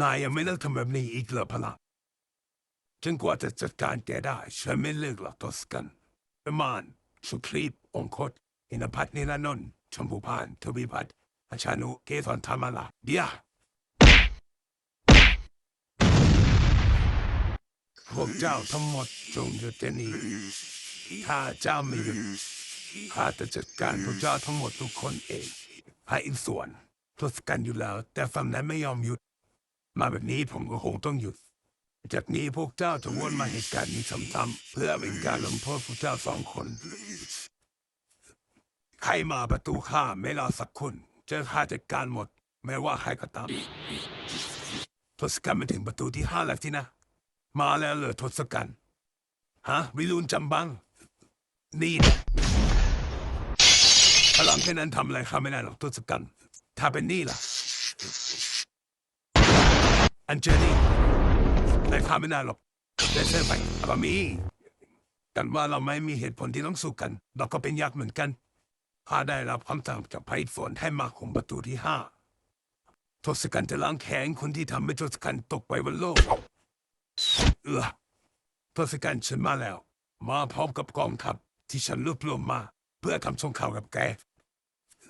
นายยังไม่เลิกทำแบบนี้อีกเหรอพลังจนกว่าจะจัดการแกได้ฉันไม่เลิกหรอกทศกัณฐ์ประมาณสุครีปองคตอินพัฒนิรนนท์ชมพูพานทวีพัฒน์อาชานุเกษรธรรมลาเดียพวกเจ้าทั้งหมดจงหยุดเดี๋ยวนี้ถ้าเจ้าไม่หยุดข้าจะจัดการพวกเจ้าทั้งหมดทุกคนเองให้อีกส่วนทศกัณฐ์อยู่แล้ว แต่ฝั่งนั้นไม่ยอมหยุด มาแบบนี้ผมก็คงต้องหยุด จากนี้พวกเจ้าจะวนมาเหตุการณ์นี้ซ้ำๆเพื่อเป็นการลงโทษพวกเจ้าสองคน ใครมาประตูข้าไม่รอสักคนเจอข้าจัดการหมด ไม่ว่าใครก็ตามทศกัณฐ์มาถึงประตูที่ห้าแล้วที่นะ มาแล้วเหรอทศกัณฐ์ฮะวิรุณจำบัง นี่นะพลังแค่นั้นทำอะไรข้าไม่ได้หรอกทศกัณฐ์ถ้าเป็นนี่ล่ะ อันเจนี่แต่าไม่ได้หรอกแต่เชื่อไปอามี กันว่าเราไม่มีเหตุผลที่ต้องสู้กัน เราก็เป็นยักษ์เหมือนกันข้าได้รับคำสั่งจากไพรฝนให้มาคุมประตูที่ห้าทศกัณฐ์จะล้างแค้นคนที่ทำให้ทศกัณฐ์ตกไปบนโลก เออทศกัณฐ์ฉันมาแล้ว มาพร้อมกับกองทัพที่ฉันรวบรวมมา เพื่อทำสงครามกับแก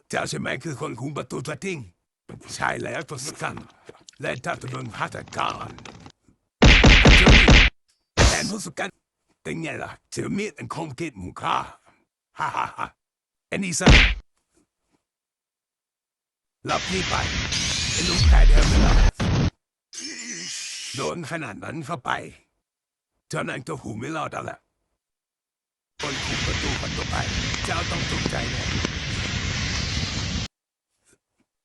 เจ้าใช่ไหมคือคนคุมประตูตัวจริงใช่แล้วทศกัณฐ์ และถ้าจะโดนพัฒการแทนทศกัณฐ์เป็นไงล่ะเจอมีดอันคมกิดมูค่าฮ่าฮ่าฮ่าอันนี้ซะหลับนี่ไปไอ้ลุงแผลเดิมไม่หลับโดนขนาดนั้นเข้าไปเจ้านั้นก็หูไม่รอดแล้วคนคุมประตูคนต่อไป เจ้าต้องตกใจแน่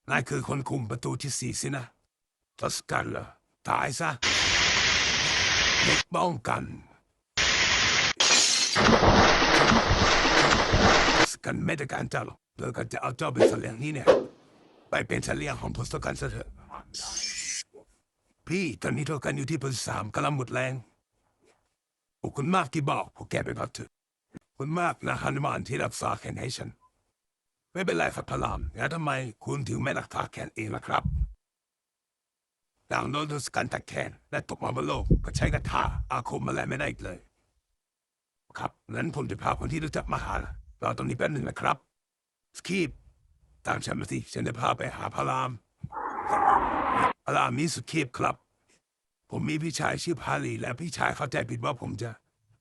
นายคือคนคุมประตูที่สี่สินะ ทศกัณฐ์เหรอตายซะเด็กป้องกันทศกัณฐ์ไม่ได้การจ้าหรอกเลิกกันจะเอาเจ้าเป็นเสลียงนี่เนี่ย ไปเป็นเสลียงของทศกัณฐ์ซะเถอะพี่ตอนนี้เทศกัณฐ์อยู่ที่พันสามกำลังหมดแรงขอบคุณมากที่บอกพวกแกไปพักเถอะคุณมากนะฮันุมานที่รักษาแขนให้ฉัน ไม่เป็นไรครับพระรามแล้วทำไมคุณถึงไม่รักษาแขนเองล่ะครับ ดังโดนทศกัณฐ์ตัดแขนและตกมาบนโลกก็ใช้กระถาอาคมอะไรไม่ได้อีกเลย ครับงั้นผมจะพาคนที่รู้จักมาหา เราตรงนี้แป๊บหนึ่งนะครับสกีปตามฉันมาสิฉันจะพาไปหาพระรามพระรามมีสุกีปครับ ผมมีพี่ชายชื่อพาลีและพี่ชายเข้าใจผิดว่าผมจะ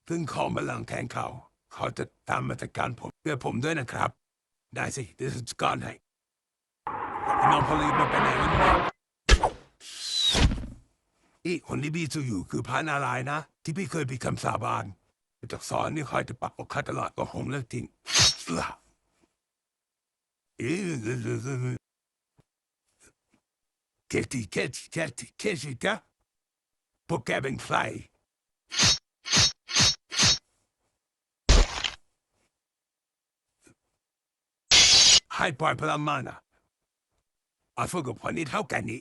พึ่งของมาลังแทนเขา เขาจะตามมาจัดการผมเพื่อผมด้วยนะครับ ได้สิเดี๋ยวจัดการให้น้องพอลีมาเป็นไหนกันนี่ย อีคนที่พี่จะอยู่คือพระนารายณ์นะ ที่พี่เคยมีคำสาบานจากสอนนี่คอยจะปักอกข้าตลอดก็คงเลิกทิ้งเอื้อเอ๊ะเคติเคติเคติเคติกะพวกแกเป็นใครให้ปล่อยพลังมานะอาฝึกกับคนนี้เท่ากันนี้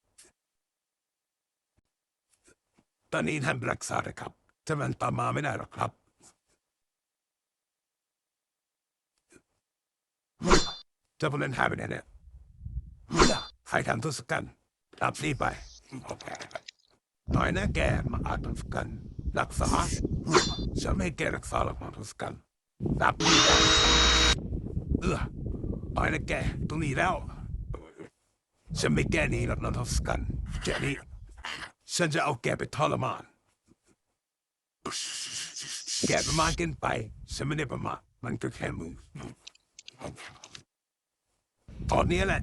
ตอนนี้ท่านรักษาเลยครับถ้ามันตามมาไม่ได้หรอกครับจ้าพวกนั้นหายไปไหนเนี่ยใครทำทศกัณฐ์รับนี่ไปหน่อยนะแกมาอาทศกัณฐ์รักษาฉันไม่แกรักษาหรอกมาทศกัณฐ์รับนี่ไปเออตายแล้วแกตรงนี้แล้วฉันไม่แกหนี้หรอกนะทศกัณฐ์แกนี้ ฉันจะเอาแกไปทรมาน แกประมาทเกินไป ฉันไม่ได้ประมาทมันก็แค่มือ ตอนนี้แหละ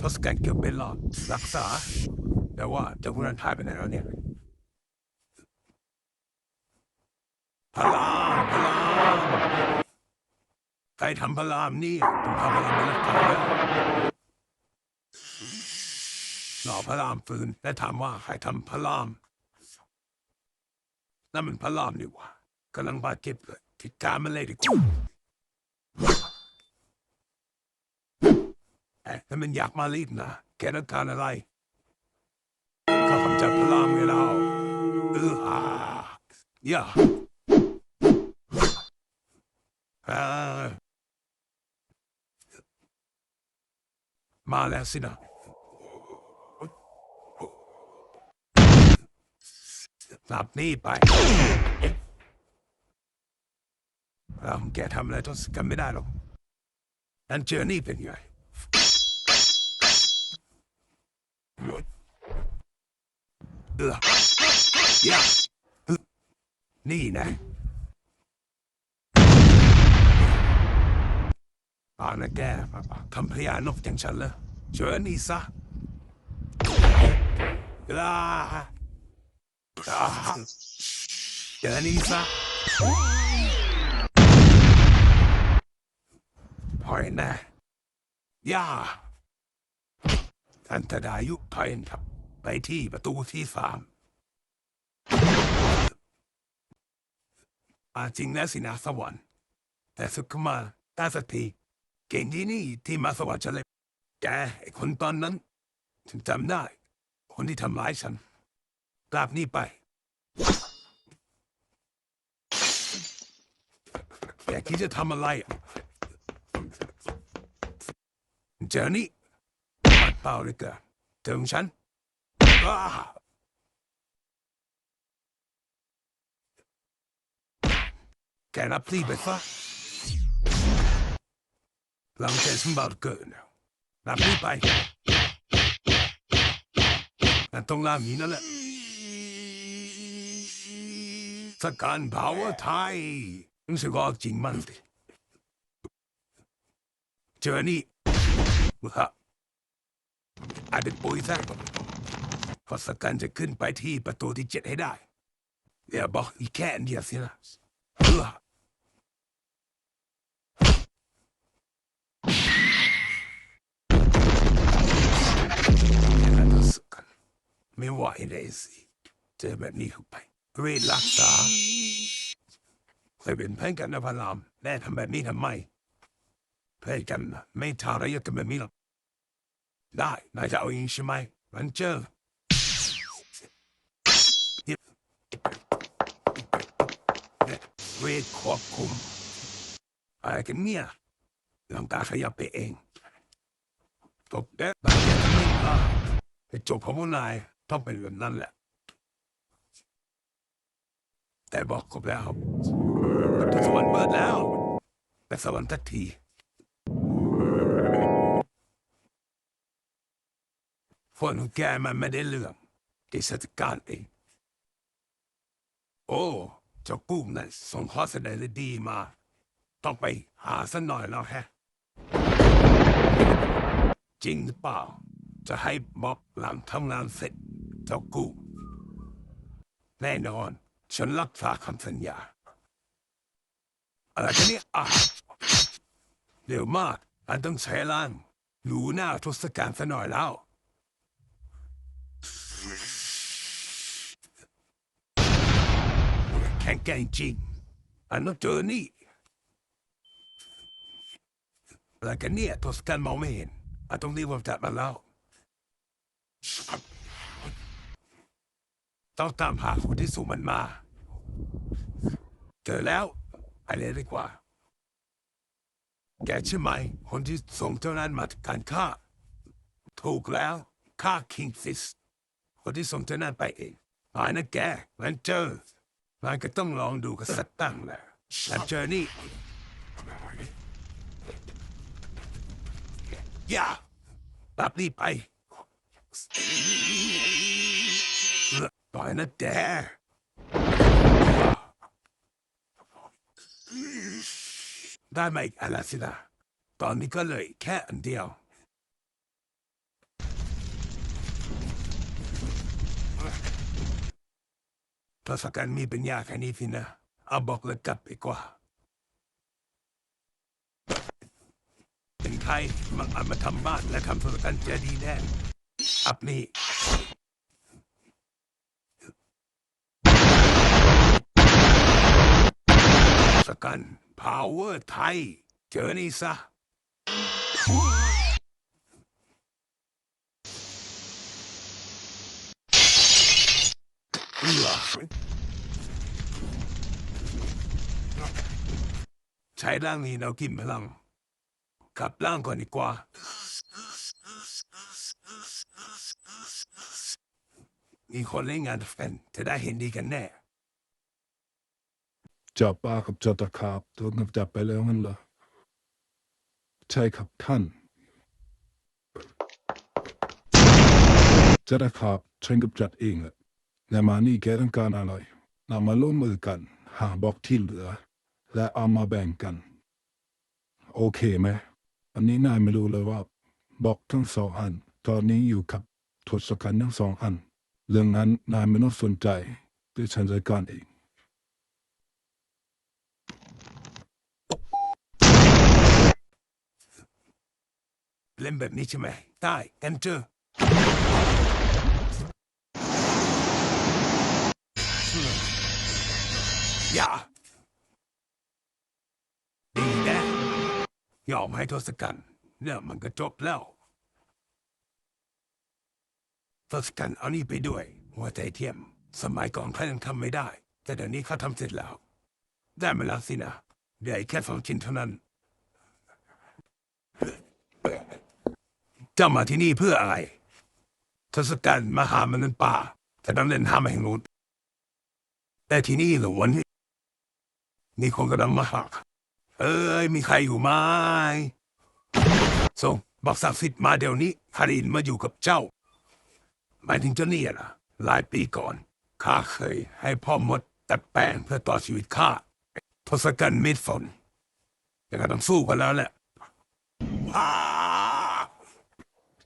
ทศกัณฐ์เกือบเป็นหลอดรักษา แต่ว่าเจ้าพวกนั้นหายไปไหนแล้วเนี่ย พลามพลามใครทำพลามนี่ต้องพาพลามไปรักษา ต่อพระรามฟื้นและถามว่าใครทำพระรามนั่นมันพระรามนี่ว่ากำลังบาดเจ็บเลยติดตามมันเลยดีกว่าเอ๊ะแล้วมันอยากมาลีดนะแกต้องการอะไรก็คำจัดพระรามไงเราเอออ่าย่าอ่ามาแล้วสินะ หลับนี่ไปเราแกทำอะไรทศกัณฐ์ไม่ได้หรอกอันเจอนี่เป็นไงเออยานี่นะเอานะแกทำพยานกอย่างฉันเลยเจอนี่ซะลา อ่าเจอนี่ซะพอยนะย่าท่านทดายุถอยครับ ไปที่ประตูที่สามอาจริงแล้วสินะสวรรค์ แต่สุขมาตาสกทีเก่งที่นี่ที่มาสวรรค์ฉันเลยแกไอคนตอนนั้น ฉันจำได้ คนที่ทำร้ายฉัน กลับนี่ไป แกคิดจะทำอะไรอะเจอนี่ปัดเป่าเลยเกินถึงฉันอ้าแกรับรีบไปซะหลังจากฉันบาดเกินรับรีบไป แต่ตรงลามีนั่นแหละ สการเผาไทยรู้สึกว่าจริงมันดิเจอนี่ฮะอาจเป็นปุยซะพอสกันจะขึ้นไปที่ประตูที่เจ็ดให้ได้อย่าบอกอีกแค่นเดียวสินะเออแค่นั้นก็สกันไม่ไหวเลยสิเจอแบบนี้เข้าไป รักษาเคยเป็นเพื่อนกันนะพระรามแน่ทำแบบนี้ทำไมเพื่อนกันไม่ทาระยศกันแบบนี้หรอกได้นายจะเอาเองใช่ไหมมันเจอเวทควบคุมอะไรกันเนี่ยลองตาขยับไปเองตบเด็ดบางอย่างไม่มาแต่จบของพวกนายต้องเป็นแบบนั้นแหละ แต่บอกครบแล้วประตูสวรรค์เปิดแล้ว แต่สวรรค์ทักทีคนของแกมันไม่ได้เรื่องแกจัดการเองโอ้เจ้ากุ้งนั่นส่งข้อเสนอดีมา ต้องไปหาสักหน่อยแล้วแฮะ จริงหรือเปล่า จะให้บ๊อบหลังทำงานเสร็จ เจ้ากุ้งแน่นอน ฉันรักษาคำสัญญา อะไรกันเนี่ยอะเดี๋ยวมากอันต้องใช้ล้างหนูหน้าทศกัณฐ์ซะหน่อยแล้ว แข่งแกร่งจริง อันนั้นเจอนี่อะไรกันเนี่ยทศกัณฐ์มองไม่เห็นอันต้องรีบจัดมาแล้วต้องตามหาคนที่ส่มันมา เจอแล้วไปเลยดีกว่า แกใช่ไหม คนที่ส่งเจ้านั้นมาการฆ่า ถูกแล้วฆ่าคิงฟิสคนที่ส่งเจ้านั้นไปเองหายนะแกมันเจอมันก็ต้องลองดูกันสักตั้งแหละแต่เจอนี่อย่าตับนี่ไปต่อยนะแก ได้มาอีกอันละสินะตอนนี้ก็เลยแค่อันเดียว ทศกัณฐ์มีปัญญาแค่นี้สินะ เอาบอกเลยกลับไปกว่า เป็นใครมันเอามาทำบ้านและทำทศกัณฐ์จะดีแน่อับนี่ กัน power ไทย เจอนี่ซะ ใช้ร่างนี้เรากินพลังกลับร่างก่อนดีกว่า มีคนเล่นงานแฟนจะได้เห็นดีกันแน่ จับปลากับจับตะขาบตัวกับจับไปแล้วงั้นเหรอใช่ครับท่านจะตะขาบฉันกับจัดเองแหละและมานี่แกต้องการอะไรนำมาร่วมมือกันหาบอกที่เหลือ และเอามาแบ่งกัน โอเคไหมอันนี้นายไม่รู้เลยว่า บอกทั้งสองอัน ตอนนี้อยู่กับทศกัณฐ์ทั้งสองอัน เรื่องนั้นนายไม่ต้องสนใจดี๋ยฉันจัดการเอง เล่นแบบนี้ใช่ไหมได้กันเจออย่าดีนะยอมให้ทศกัณฐ์เรื่องมันก็จบแล้วทศกัณฐ์เอานี่ไปด้วยหัวใจเทียม สมัยก่อนเขายังทำไม่ได้ แต่เดี๋ยวนี้เขาทำเสร็จแล้ว ได้มาแล้วสินะเดี๋ยวแค่สองชิ้นเท่านั้น จ้ามาที่นี่เพื่ออะไร ทศกัณฐ์มาหามนุษย์ป่าแต่ต้องเล่นห้ามแห่งนู้นแต่ที่นี่หรือวันนี้นี่คงกำลังมาหักเอ้ย มีใครอยู่ไหมส่งบอกศักดิ์สิทธิ์มาเดี๋ยวนี้ฮารินมาอยู่กับเจ้า หมายถึงเจ้านี่ล่ะ หลายปีก่อนข้าเคยให้พ่อมดตัดแปลงเพื่อต่อชีวิตข้าทศกัณฐ์ม็ดฝนแต่ก็ต้องสู้กันแล้วแหละ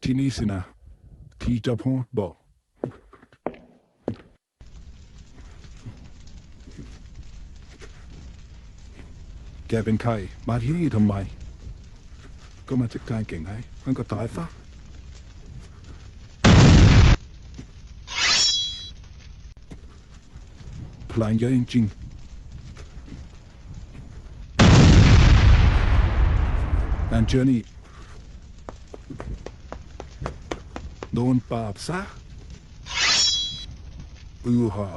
ที่นี่สินะที่เจ้าพ่อบอก แกเป็นใคร มาที่นี่ทำไม ก็มาจัดการเก่งไงมันก็ตายซะพลังเยอะจริงๆนั่นเจอนี่ โดนปราบซะอือฮา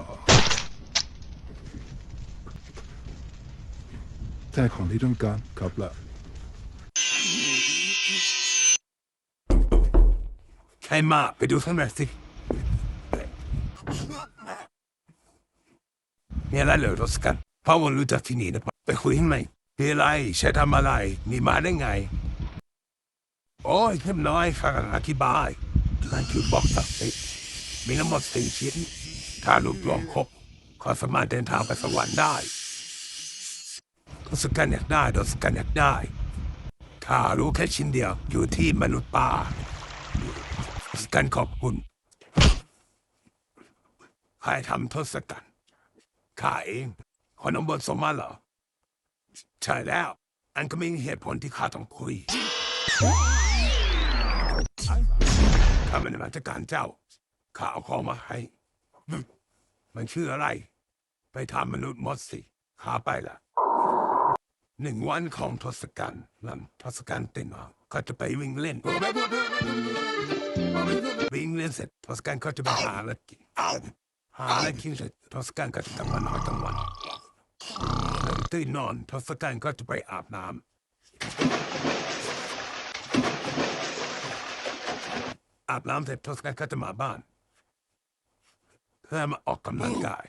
แต่ของที่ต้องการกลับละใครมาไปดูข้างในสิมีอะไรเหรอทศกัณฐ์พ่อวันรู้จักที่นี่นะไปคุยให้ไหมมีอะไรใช้ทำอะไรนี่มาได้ไง โอ้ยเข้มน้อยข้ากันอธิบาย นั่นคือบอกศักดิ์สิทธิ์มีทั้งหมดสี่ชิ้น ถ้ารวบรวมครบก็สามารถเดินทางไปสวรรค์ได้ทศกัณฐ์อยากได้ทศกัณฐ์อยากได้ข้ารู้แค่ชิ้นเดียวอยู่ที่มนุษย์ป่าสกันขอบคุณใครทำทศกัณฐ์ข้าเองคนน้องบนสมมาเหรอ ใช่แล้ว อันก็ไม่มีเหตุผลที่ข้าต้องคุย ข้าม่ได้มาจากการเจ้า ข้าเอาของมาให้ มันชื่ออะไร ไปทำมนุษย์มดสิข้าไปละหนึ่งวันของทศกัณฐ์นั่นทศกัณฐ์เตื่นมาก็จะไปวิ่งเล่น วิ่งเล่นเสร็จทศกัณฐ์ก็จะไปหาอะไรกินหาอะไรกินเสร็จทศกัณฐ์ก็จะกลับมานอนกลางวันตื่นนอนทศกัณฐ์ก็จะไปอาบน้ำ อาบน้ำเสร็จทศกัณฐ์ก็จะมาบ้านเพื่อมาออกกำลังกาย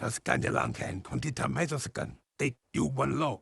ทศกัณฐ์จะล้างแค้นคนที่ทำให้ทศกัณฐ์ติดอยู่บนโลก